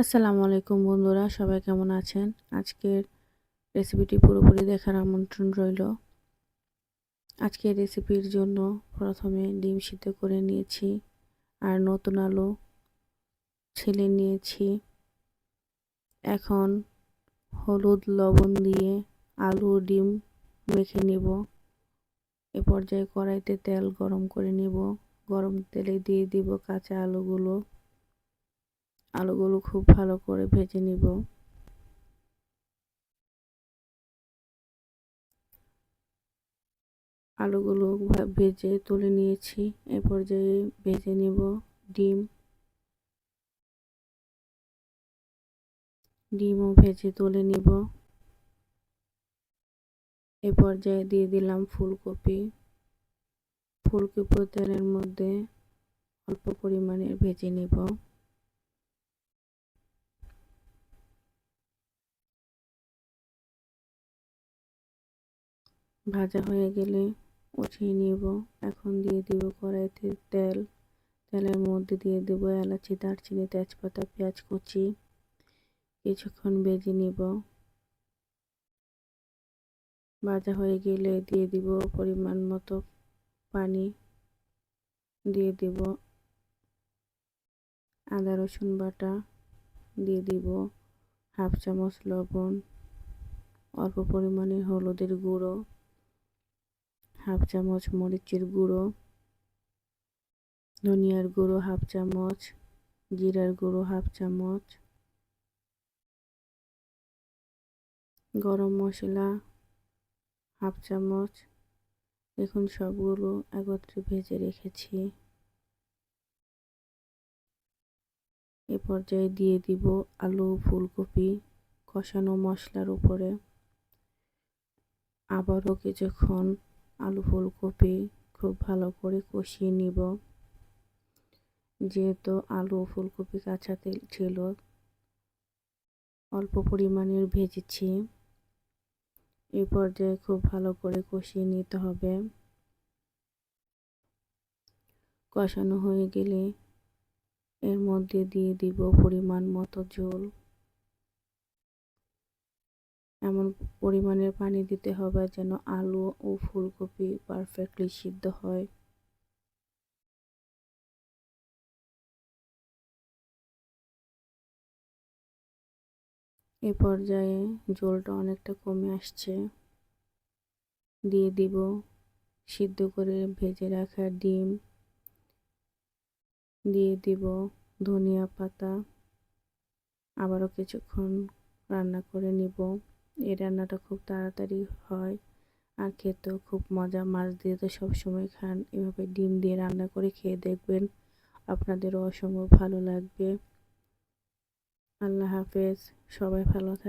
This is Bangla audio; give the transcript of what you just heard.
আসসালামু আলাইকুম বন্ধুরা, সবাই কেমন আছেন? আজকের রেসিপিটি পুরোপুরি দেখার আমন্ত্রণ রইল। আজকের রেসিপির জন্য প্রথমে ডিম সিদ্ধ করে নিয়েছি, আর নতুন আলু ছেলে নিয়েছি। এখন হলুদ লবণ দিয়ে আলু ডিম মেখে নিব। এ পর্যায়ে কড়াইতে তেল গরম করে নিব। গরম তেলে দিয়ে দিব কাঁচা আলুগুলো। আলুগুলো খুব ভালো করে ভেজে নিব। আলুগুলো ভেজে তুলে নিয়েছি। এ পর্যায়ে ভেজে নিব ডিম। ডিমও ভেজে তুলে নিব। এ পর্যায়ে দিয়ে দিলাম ফুলকপি। ফুলকপি তেলের মধ্যে অল্প পরিমাণে ভেজে নিব। ভাজা হয়ে গেলে উঠিয়ে নিব। এখন দিয়ে দিব কড়াইতে তেল। তেলের মধ্যে দিয়ে দেবো এলাচি, দারচিনি, তেজপাতা, পেঁয়াজ কুচি। কিছুক্ষণ বেজে নিব। ভাজা হয়ে গেলে দিয়ে দিব পরিমাণ মতো পানি। দিয়ে দিব আদা, রসুন বাটা। দিয়ে দিব হাফ চামচ লবণ। অল্প পরিমাণে হলুদের গুঁড়ো। হাফ চামচ মরিচের গুঁড়ো, ধনিয়ার গুঁড়ো হাফ চামচ, জিরার গুঁড়ো হাফ চামচ, গরম মশলা হাফ চামচ। এখন সবগুলো একত্রে ভেজে রেখেছি। এ পর্যায়ে দিয়ে দিব আলু ফুলকপি কষানো মশলার উপরে। আবারও কিছুক্ষণ আলু ফুলকপি খুব ভালো করে কষিয়ে নিব। যেহেতু আলু ফুলকপি কাঁচা তেল ছিল, অল্প পরিমাণের ভেজেছি। এই পর্যায়ে খুব ভালো করে কষিয়ে নিতে হবে। কষানো হয়ে গেলে এর মধ্যে দিয়ে দিব পরিমাণ মতো ঝোল এমন পরিমাণের পানি দিতে হবে যেন আলু ও ফুলকপি পারফেক্টলি সিদ্ধ হয়। এ পর্যায়ে জলটা অনেকটা কমে আসছে। দিয়ে দিব সিদ্ধ করে ভেজে রাখা ডিম। দিয়ে দিব ধনিয়া পাতা। আবারও কিছুক্ষণ রান্না করে নিব। এই রান্নাটা খুব তাড়াতাড়ি হয় আর খেতেও খুব মজা। মাছ দিয়ে তো সবসময় খান। এভাবে ডিম দিয়ে রান্না করে খেয়ে দেখবেন আপনাদেরও অসম্ভব ভালো লাগবে। আল্লাহ হাফেজ। সবাই ভালো থাকে